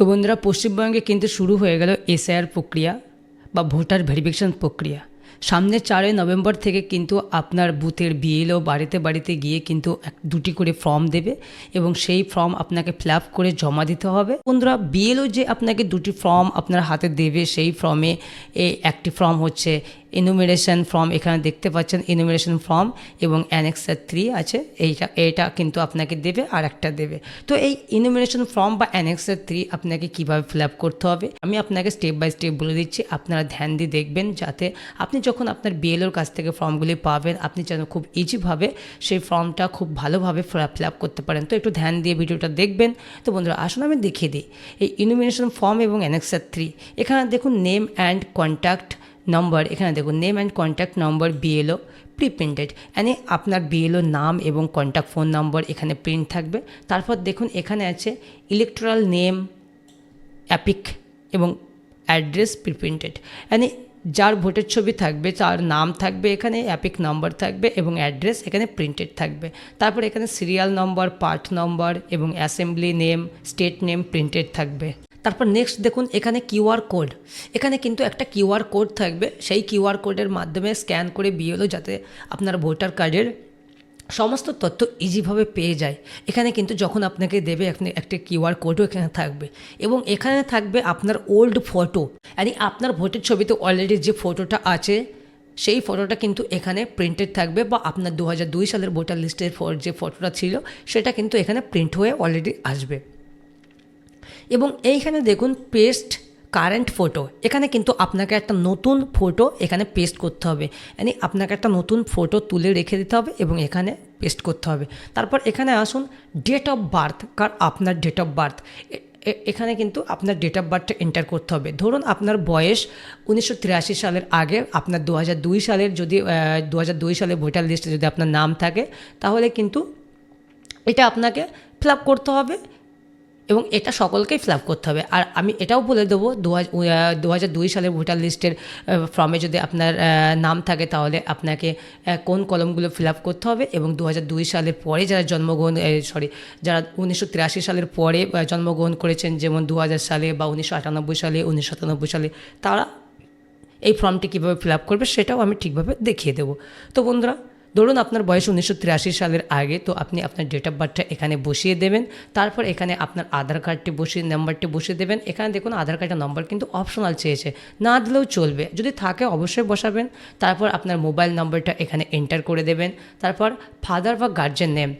তো বন্ধুরা পশ্চিমবঙ্গে কিন্তু শুরু হয়ে গেল এসআইআর প্রক্রিয়া বা ভোটার ভেরিফিকেশন প্রক্রিয়া। সামনে চারই নভেম্বর থেকে কিন্তু আপনার বুথের বিএলও বাড়িতে বাড়িতে গিয়ে কিন্তু এক, দুটি করে ফর্ম দেবে এবং সেই ফর্ম আপনাকে ফিল করে জমা দিতে হবে। বন্ধুরা, বিএলও যে আপনাকে দুটি ফর্ম আপনার হাতে দেবে, সেই ফর্মে একটি ফর্ম হচ্ছে এনুমিরেশন ফর্ম এখানে দেখতে পাচ্ছেন এনুমিরেশন ফর্ম এবং অ্যানেক্সার থ্রি আছে। এইটা এইটা কিন্তু আপনাকে দেবে, আর একটা দেবে। তো এই ইনুমিনেশন ফর্ম বা অ্যানেক্সার থ্রি আপনাকে কীভাবে ফিল আপ করতে হবে? আমি আপনাকে স্টেপ বাই স্টেপ বলে দিচ্ছি, আপনারা ধ্যান দিয়ে দেখবেন যাতে আপনি যখন আপনার বিএলওর কাছ থেকে ফর্মগুলি পাবেন, আপনি যেন খুব ইজিভাবে সেই ফর্মটা খুব ভালোভাবে ফিল আপ করতে পারেন। তো একটু ধ্যান দিয়ে ভিডিওটা দেখবেন। তো বন্ধুরা, আসুন আমি দেখিয়ে দিই। এই ইনুমিনেশন ফর্ম এবং অ্যানেক্সার থ্রি এখানে দেখুন নেম অ্যান্ড কন্ট্যাক্ট নম্বর এখানে দেখুন name and contact number BLO pre printed মানে আপনার বিএলও নাম এবং কন্ট্যাক্ট ফোন নম্বর এখানে প্রিন্ট থাকবে। তারপর দেখুন, এখানে আছে ইলেকট্রাল নেম অ্যাপিক এবং অ্যাড্রেস প্রি প্রিন্টেড মানে যার ভোটের ছবি থাকবে, তার নাম থাকবে এখানে অ্যাপিক নম্বর থাকবে এবং অ্যাড্রেস এখানে প্রিন্টেড থাকবে। তারপর এখানে সিরিয়াল নম্বর পার্ট নম্বর এবং assembly name state name printed থাকবে। তারপর নেক্সট দেখুন, এখানে কিউআর কোড এখানে কিন্তু একটা কিউআর কোড থাকবে। সেই কিউআর কোডের মাধ্যমে স্ক্যান করে বিএলও যাতে আপনার ভোটার কার্ডের সমস্ত তথ্য ইজিভাবে পেয়ে যায়। এখানে কিন্তু যখন আপনাকে দেবে আপনি একটা কিউআর কোডও এখানে থাকবে। এবং এখানে থাকবে আপনার ওল্ড ফটো মানে আপনার ভোটের ছবিতে অলরেডি যে ফটোটা আছে, সেই ফটোটা কিন্তু এখানে প্রিন্টেড থাকবে বা আপনার দু সালের ভোটার লিস্টের যে ফটোটা ছিল, সেটা কিন্তু এখানে প্রিন্ট হয়ে অলরেডি আসবে। এবং এইখানে দেখুন পেস্ট কারেন্ট ফটো এখানে কিন্তু আপনাকে একটা নতুন ফটো এখানে পেস্ট করতে হবে। মানে আপনাকে একটা নতুন ফটো তুলে রেখে দিতে হবে এবং এখানে পেস্ট করতে হবে। তারপর এখানে আসুন ডেট অফ বার্থ কার, আপনার ডেট অফ বার্থ এখানে কিন্তু আপনার ডেট অফ বার্থটা এন্টার করতে হবে। ধরুন আপনার বয়স উনিশশো তিরাশি সালের আগে, আপনার দু হাজার দুই সালের যদি দু হাজার দুই সালে ভোটার লিস্টে যদি আপনার নাম থাকে, তাহলে কিন্তু এটা আপনাকে ফিল করতে হবে। এবং এটা সকলকেই ফিল আপ করতে হবে। আর আমি এটাও বলে দেবো দু হাজার দুই সালের ভোটার লিস্টের ফর্মে যদি আপনার নাম থাকে তাহলে আপনাকে কোন কলমগুলো ফিল আপ করতে হবে এবং দু হাজার দুই সালের পরে যারা জন্মগ্রহণ সরি যারা উনিশশো তিরাশি সালের পরে জন্মগ্রহণ করেছেন, যেমন দু হাজার সালে বা উনিশশো আটানব্বই সালে, উনিশশো সাতানব্বই সালে, তারা এই ফর্মটি কীভাবে ফিল আপ করবে সেটাও আমি ঠিকভাবে দেখিয়ে দেবো। তো বন্ধুরা ধরুন আপনার বয়স উনিশশো তিরাশি সালের আগে, তো আপনি আপনার ডেট অফ বার্থটা এখানে বসিয়ে দেবেন। তারপর এখানে আপনার আধার কার্ডটি বসিয়ে নাম্বারটি বসিয়ে দেবেন। এখানে দেখুন আধার কার্ডের নম্বর কিন্তু অপশনাল চেয়েছে। না দিলেও চলবে। যদি থাকে অবশ্যই বসাবেন। তারপর আপনার মোবাইল নম্বরটা এখানে এন্টার করে দেবেন। তারপর ফাদার বা গার্জেন নেম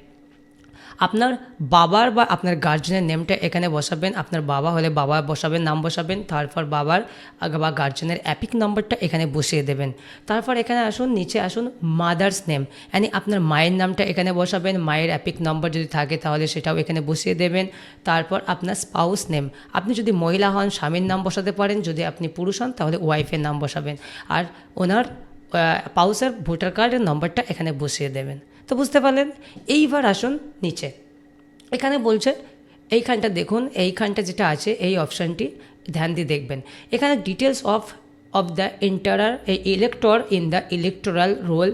আপনার বাবার বা আপনার গার্জেনের নেমটা এখানে বসাবেন। আপনার বাবা হলে বাবা বসাবেন, নাম বসাবেন, তারপর বাবার বা গার্জেনের অ্যাপিক নাম্বারটা এখানে বসিয়ে দেবেন। তারপর এখানে আসুন, নিচে আসুন মাদার্স নেম মানে আপনার মায়ের নামটা এখানে বসাবেন, মায়ের অ্যাপিক নাম্বার যদি থাকে তাহলে সেটাও এখানে বসিয়ে দেবেন। তারপর আপনার স্পাউস নেম আপনি যদি মহিলা হন, স্বামীর নাম বসাতে পারেন। যদি আপনি পুরুষ হন, তাহলে ওয়াইফের নাম বসাবেন। আর ওনার পাউসের ভোটার কার্ডের নম্বরটা এখানে বসিয়ে দেবেন। তো বুঝতে পারলেন? এইবার আসুন নিচে। এখানে বলছে, এইখানটা দেখুন, এইখানটা যেটা আছে, এই অপশানটি ধ্যান দিয়ে দেখবেন। এখানে details of of the inter elector in the electoral roll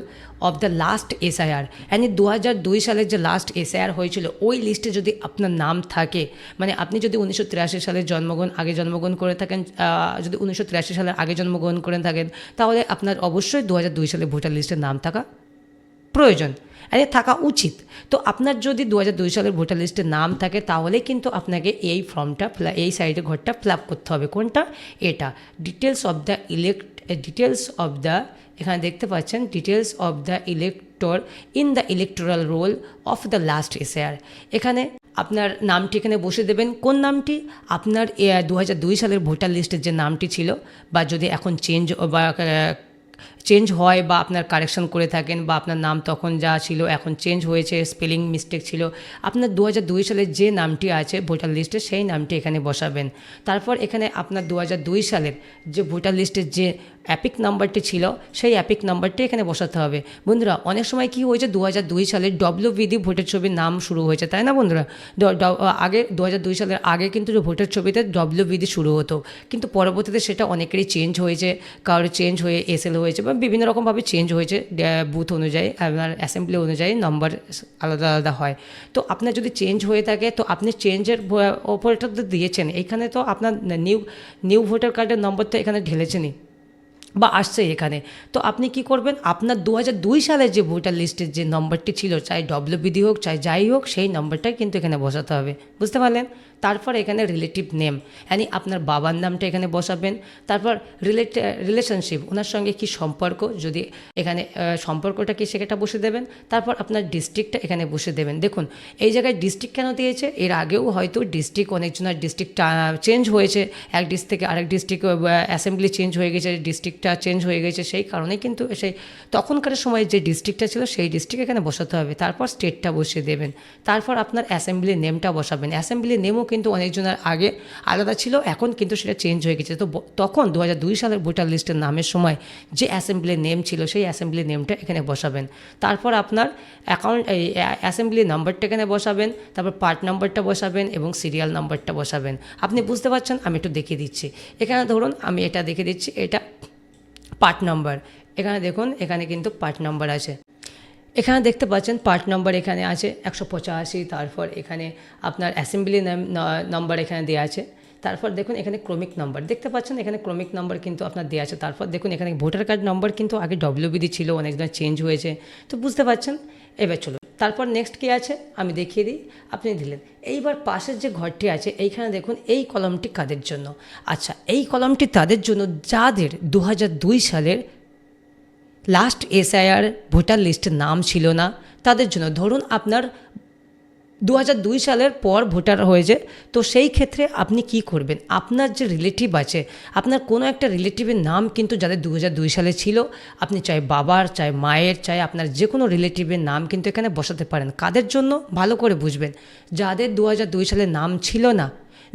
of the last SIR and দু হাজার দুই সালের যে লাস্ট এসআইআর হয়েছিল, ওই লিস্টে যদি আপনার নাম থাকে মানে আপনি যদি উনিশশো তিরাশি সালে জন্মগ্রহণ, আগে জন্মগ্রহণ করে থাকেন যদি উনিশশো তিরাশি সালের আগে জন্মগ্রহণ করে থাকেন, তাহলে আপনার অবশ্যই দু হাজার দুই সালে ভোটার লিস্টের নাম থাকা প্রয়োজন। আরে, থাকা উচিত। তো আপনার যদি দু হাজার দুই সালের ভোটার লিস্টে নাম থাকে, তাহলে কিন্তু আপনাকে এই ফর্মটা এই সাইডে ঘরটা ফিল করতে হবে। কোনটা? এটা। Details of the elect details of the এখানে দেখতে পাচ্ছেন details of the elector in the electoral roll of the last SAR এখানে আপনার নামটি এখানে বসে দেবেন। কোন নামটি? আপনার দু হাজার দুই সালের ভোটার লিস্টের যে নামটি ছিল, বা যদি এখন চেঞ্জ বা চেঞ্জ হয় বা আপনার কারেকশন করে থাকেন বা আপনার নাম তখন যা ছিল এখন চেঞ্জ হয়েছে স্পেলিং মিস্টেক ছিল, আপনার দু হাজার দুই সালের যে নামটি আছে ভোটার লিস্টে সেই নামটি এখানে বসাবেন। তারপর এখানে আপনার দু হাজার দুই সালের যে ভোটার লিস্টের যে অ্যাপিক নাম্বারটি ছিল, সেই অ্যাপিক নাম্বারটি এখানে বসাতে হবে। বন্ধুরা, অনেক সময় কি হয়েছে দু হাজার দুই সালে ডব্লিউবিডি ভোটের ছবির নাম শুরু হয়েছে, তাই না বন্ধুরা? আগে দু হাজার দুই সালের আগে কিন্তু ভোটের ছবিতে ডব্লিউবিডি শুরু হতো, কিন্তু পরবর্তীতে সেটা অনেকেরই চেঞ্জ হয়েছে, কারোর চেঞ্জ হয়ে এসএল হয়েছে বা বিভিন্ন রকমভাবে চেঞ্জ হয়েছে বুথ অনুযায়ী, আপনার অ্যাসেম্বলি অনুযায়ী নম্বর আলাদা আলাদা হয়। তো আপনার যদি চেঞ্জ হয়ে থাকে, তো আপনি চেঞ্জের ওপরটা তো দিয়েছেন। এখানে তো আপনার নিউ নিউ ভোটার কার্ডের নম্বর তো এখানে ঢেলেছেনই বা আসছে এখানে। তো আপনি কি করবেন? আপনার দু দুই সালের যে ভোটার লিস্টের যে নম্বরটি ছিল, চাই ডব্লিউবিডি হোক, চাই যাই হোক, সেই নম্বরটাই কিন্তু এখানে বসাতে হবে। বুঝতে পারলেন? তারপর এখানে রিলেটিভ নেম মানে আপনার বাবার নামটা এখানে বসাবেন। তারপর রিলেট রিলেশনশিপ ওনার সঙ্গে কি সম্পর্ক, যদি এখানে সম্পর্কটা কি সেটা বসে দেবেন। তারপর আপনার ডিস্ট্রিক্টটা এখানে বসে দেবেন। দেখুন, এই জায়গায় ডিস্ট্রিক্ট কেন দিয়েছে? এর আগেও হয়তো ডিস্ট্রিক্ট অনেকজনের ডিস্ট্রিক্ট চেঞ্জ হয়েছে। এক ডিস্ট্রিক্ট থেকে আরেক ডিস্ট্রিক্ট অ্যাসেম্বলি চেঞ্জ হয়ে গেছে ডিস্ট্রিক্টটা চেঞ্জ হয়ে গেছে। সেই কারণে কিন্তু সেই তখনকার সময় যে ডিস্ট্রিক্টটা ছিল, সেই ডিস্ট্রিক্ট এখানে বসাতে হবে। তারপর স্টেটটা বসিয়ে দেবেন। তারপর আপনার অ্যাসেম্বলি নেমটা বসাবেন। অ্যাসেম্বলি নেমও কিন্তু অনেকজনের আগে আলাদা ছিল, এখন কিন্তু সেটা চেঞ্জ হয়ে গেছে। তো তখন দু হাজার দুই সালের ভোটার লিস্টের নামের সময় যে অ্যাসেম্বলি নেম ছিল, সেই অ্যাসেম্বলি নেমটা এখানে বসাবেন। তারপর আপনার অ্যাকাউন্ট এই অ্যাসেম্বলি নাম্বারটা এখানে বসাবেন, তারপর পার্ট নাম্বারটা বসাবেন এবং সিরিয়াল নাম্বারটা বসাবেন। আপনি বুঝতে পারছেন? আমি একটু দেখিয়ে দিচ্ছি। এখানে ধরুন, আমি এটা দেখে দিচ্ছি, এটা পার্ট নাম্বার এখানে দেখুন, এখানে কিন্তু পার্ট নাম্বার আছে। এখানে দেখতে পাচ্ছেন পার্ট নাম্বার এখানে আছে একশো পঁচাশি, তারপর এখানে আপনার অ্যাসেম্বলি নাম্বার এখানে দেওয়া আছে। তারপর দেখুন এখানে ক্রমিক নাম্বার। দেখতে পাচ্ছেন এখানে ক্রমিক নাম্বার কিন্তু আপনার দেওয়া আছে। তারপর দেখুন এখানে ভোটার কার্ড নাম্বার কিন্তু আগে ডব্লিউবিডি ছিল, অনেকদিন চেঞ্জ হয়েছে। তো বুঝতে পারছেন? এবার চলুন। তারপর নেক্সট কী আছে? আমি দেখিয়ে দিই। আপনি দিলেন। এইবার পাশের যে ঘরটি আছে, এইখানে দেখুন এই কলমটি কাদের জন্য? আচ্ছা এই কলমটি তাদের জন্য যাদের দু সালের লাস্ট এসআইআর ভোটার লিস্টে নাম ছিল না। তাদের জন্য ধরুন আপনার দু দুই সালের পর ভোটার হয়েছে, তো সেই ক্ষেত্রে আপনি কি করবেন? আপনার যে রিলেটিভ আছে, আপনার কোনো একটা রিলেটিভের নাম কিন্তু যাদের দু দুই সালে ছিল, আপনি চাই বাবার, চাই মায়ের, চাই আপনার যে কোনো রিলেটিভের নাম কিন্তু এখানে বসাতে পারেন। কাদের জন্য? ভালো করে বুঝবেন। যাদের দু দুই সালে নাম ছিল না,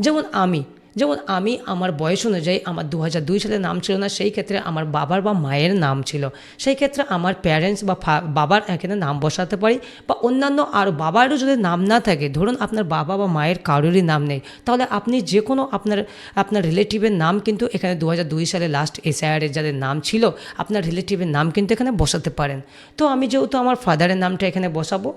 যেমন আমি যেমন আমি আমার বয়স অনুযায়ী আমার দু হাজার দুই সালে নাম ছিল না, সেই ক্ষেত্রে আমার বাবার বা মায়ের নাম ছিল। সেই ক্ষেত্রে আমার প্যারেন্টস বা বাবার এখানে নাম বসাতে পারি বা অন্যান্য আর বাবারও যদি নাম না থাকে, ধরুন আপনার বাবা বা মায়ের কারোরই নাম নেই, তাহলে আপনি যে কোনো আপনার আপনার রিলেটিভের নাম কিন্তু এখানে দু দুই সালে লাস্ট এসআইআরের যাদের নাম ছিল, আপনার রিলেটিভের নাম কিন্তু এখানে বসাতে পারেন। তো আমি যেহেতু আমার ফাদারের নামটা এখানে বসাবো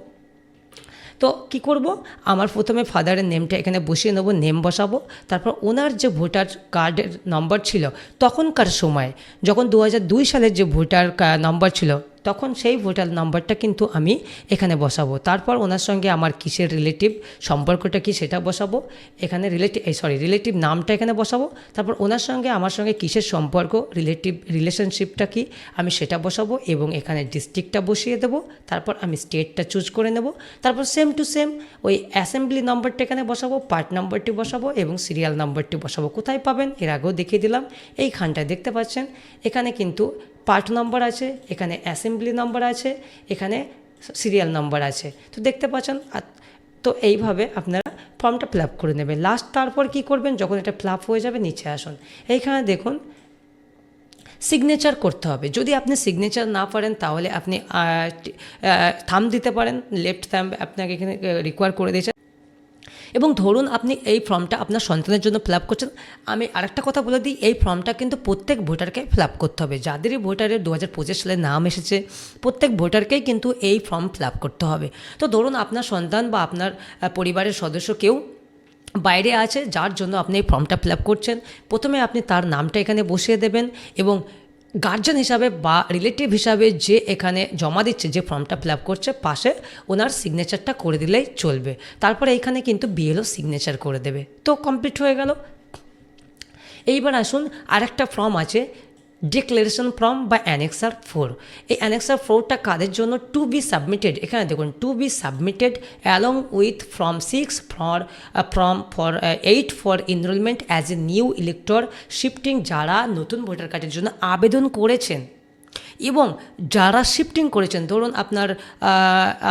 তো কি করব? আমার প্রথমে ফাদারের নেমটা এখানে বসিয়ে নেব নেম বসাবো। তারপর ওনার যে ভোটার কার্ডের নম্বর ছিল, তখনকার সময়, যখন দু সালের যে ভোটার নম্বর ছিল তখন সেই ভোটার নাম্বারটা কিন্তু আমি এখানে বসাবো। তারপর ওনার সঙ্গে আমার কিসের রিলেটিভ সম্পর্কটা কি সেটা বসাবো। এখানে রিলেটিভ এই সরি রিলেটিভ নামটা এখানে বসাবো। তারপর ওনার সঙ্গে আমার সঙ্গে কিসের সম্পর্ক রিলেটিভ রিলেশনশিপটা কি, আমি সেটা বসাবো এবং এখানে ডিস্ট্রিক্টটা বসিয়ে দেবো। তারপর আমি স্টেটটা চুজ করে নেব। তারপর সেম টু সেম ওই অ্যাসেম্বলি নাম্বারটা এখানে বসাবো পার্ট নাম্বারটি বসাবো এবং সিরিয়াল নাম্বারটি বসাবো। কোথায় পাবেন? এর আগেও দেখিয়ে দিলাম। এইখানটায় দেখতে পাচ্ছেন। এখানে কিন্তু পার্ট নম্বর আছে, এখানে অ্যাসেম্বলি নম্বর আছে, এখানে সিরিয়াল নম্বর আছে। তো দেখতে পাচ্ছেন তো এইভাবে আপনারা ফর্মটা ফিল করে নেবেন। লাস্ট তারপর কি করবেন? যখন এটা ফিল হয়ে যাবে, নিচে আসুন। এইখানে দেখুন সিগনেচার করতে হবে। যদি আপনি সিগনেচার না পারেন, তাহলে আপনি থাম দিতে পারেন। লেফট থাম আপনাকে এখানে রিকোয়ার করে দিয়েছে। এবং ধরুন আপনি এই ফর্মটা আপনার সন্তানের জন্য ফিল আপ করছেন, আমি আরেকটা কথা বলে দিই, এই ফর্মটা কিন্তু প্রত্যেক ভোটারকে ফিল আপ করতে হবে। যাদেরই ভোটারের দু হাজার পঁচিশ সালে নাম এসেছে, প্রত্যেক ভোটারকেই কিন্তু এই ফর্ম ফিল আপ করতে হবে। তো ধরুন আপনার সন্তান বা আপনার পরিবারের সদস্য কেউ বাইরে আছে, যার জন্য আপনি এই ফর্মটা ফিল আপ করছেন, প্রথমে আপনি তার নামটা এখানে বসিয়ে দেবেন এবং গার্জেন হিসাবে বা রিলেটিভ হিসাবে যে এখানে জমা দিচ্ছে, যে ফর্মটা ফিল করছে, পাশে ওনার সিগনেচারটা করে দিলেই চলবে। তারপরে এখানে কিন্তু বিএলও সিগনেচার করে দেবে। তো কমপ্লিট হয়ে গেল। এইবার আসুন, আরেকটা ফর্ম আছে ডিক্লারেশন ফর্ম বা অ্যানেক্সার ফোর এই অ্যানেক্সার ফোরটা কাদের জন্য টু বি সাবমিটেড এখানে দেখুন to be submitted along with form six for from for eight for enrolment as a new elector shifting যারা নতুন ভোটার কার্ডের জন্য আবেদন করেছেন। এবং যারা শিফটিং করেছেন, ধরুন আপনার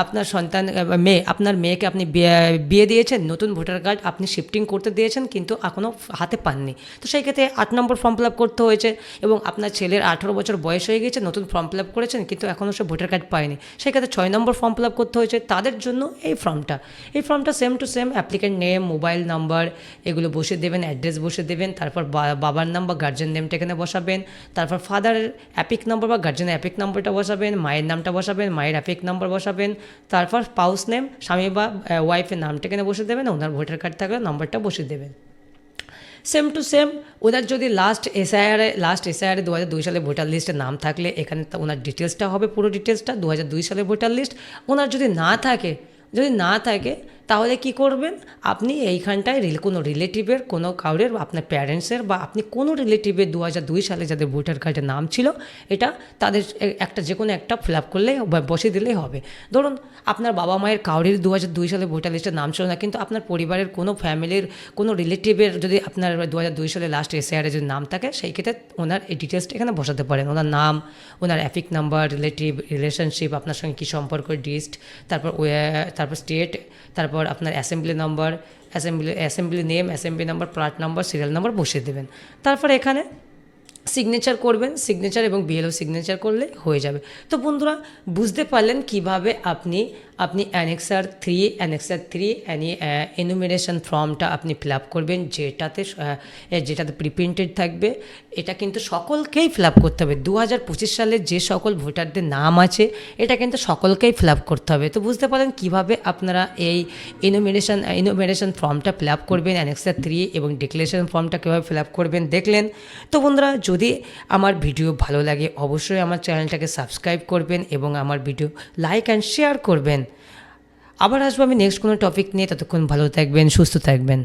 আপনার সন্তান মেয়ে, আপনার মেয়েকে আপনি বিয়ে দিয়েছেন, নতুন ভোটার কার্ড আপনি শিফটিং করতে দিয়েছেন, কিন্তু এখনও হাতে পাননি। তো সেই ক্ষেত্রে আট নম্বর ফর্ম ফিল আপ করতে হয়েছে এবং আপনার ছেলের আঠেরো বছর বয়স হয়ে গেছে নতুন ফর্ম ফিল আপ করেছেন, কিন্তু এখনও সে ভোটার কার্ড পায়নি। সেই ক্ষেত্রে ছয় নম্বর ফর্ম ফিল আপ করতে হয়েছে, তাদের জন্য এই ফর্মটা এই ফর্মটা same to same applicant name mobile number এগুলো বসে দেবেন অ্যাড্রেস বসে দেবেন, তারপর বাবার নাম বা গার্জেন নেমটা এখানে বসাবেন, তারপর ফাদারের অ্যাপিক নাম্বার বা গার্জেন গার্জেনের অ্যাপিক নাম্বারটা বসাবেন, মায়ের নামটা বসাবেন, মায়ের অ্যাপিক নম্বর বসাবেন। তারপর পাউস নেম স্বামী বা ওয়াইফের নামটা এখানে বসে দেবেন, ওনার ভোটার কার্ড থাকলে নম্বরটা বসিয়ে দেবেন। সেম টু সেম ওনার যদি লাস্ট এসআইআরে লাস্ট এসআইআরে দু হাজার দুই সালে ভোটার লিস্টে নাম থাকলে এখানে ওনার ডিটেলসটা হবে, পুরো ডিটেলসটা দু হাজার দুই সালে ভোটার লিস্ট ওনার যদি না থাকে, যদি না থাকে তাহলে কি করবেন? আপনি এইখানটায় কোনো রিলেটিভের, কোনো কাউরের, আপনার প্যারেন্টসের বা আপনি কোনো রিলেটিভের দু হাজার দুই সালে যাদের ভোটার কার্ডের নাম ছিল, এটা তাদের একটা যে কোনো একটা ফিল আপ করলেই বা, বসিয়ে দিলেই হবে। ধরুন, আপনার বাবা মায়ের কাউরের দু হাজার দুই সালে ভোটার লিস্টের নাম ছিল না, কিন্তু আপনার পরিবারের কোনো ফ্যামিলির, কোনো রিলেটিভের যদি আপনার দু হাজার দুই সালে লাস্ট এসআইআরে যদি নাম থাকে, সেই ক্ষেত্রে ওনার এই ডিটেলসটা এখানে বসাতে পারেন। ওনার নাম, ওনার অ্যাপিক নাম্বার, রিলেটিভ রিলেশনশিপ আপনার সঙ্গে কী সম্পর্ক ডিস্ট তারপর তারপর স্টেট তারপর আপনার assembly number assembly assembly name assembly number part number serial number বসিয়ে দেবেন। তারপর এখানে সিগনেচার করবেন সিগনেচার এবং বিএলও সিগনেচার করলে হয়ে যাবে। তো বন্ধুরা, বুঝতে পারলেন কীভাবে আপনি আপনি annexure three annexure three any enumeration ফর্মটা আপনি ফিল আপ করবেন, যেটাতে যেটাতে প্রিপ্রিন্টেড থাকবে। এটা কিন্তু সকলকেই ফিল আপ করতে হবে। দু হাজার পঁচিশ সালে যে সকল ভোটারদের নাম আছে, এটা কিন্তু সকলকেই ফিল আপ করতে হবে। তো বুঝতে পারেন কীভাবে আপনারা এই ইনোমিনেশন ইনোমিনেশন ফর্মটা ফিল আপ করবেন অ্যানেক্সার থ্রি এবং ডিক্লারেশন ফর্মটা কীভাবে ফিল আপ করবেন দেখলেন। তো বন্ধুরা, যদি আমার ভিডিও ভালো লাগে, অবশ্যই আমার চ্যানেলটাকে সাবস্ক্রাইব করবেন এবং আমার ভিডিও লাইক অ্যান্ড শেয়ার করবেন। আবার আসব আমি নেক্সট কোনো টপিক নিয়ে ততক্ষণ ভালো থাকবেন সুস্থ থাকবেন।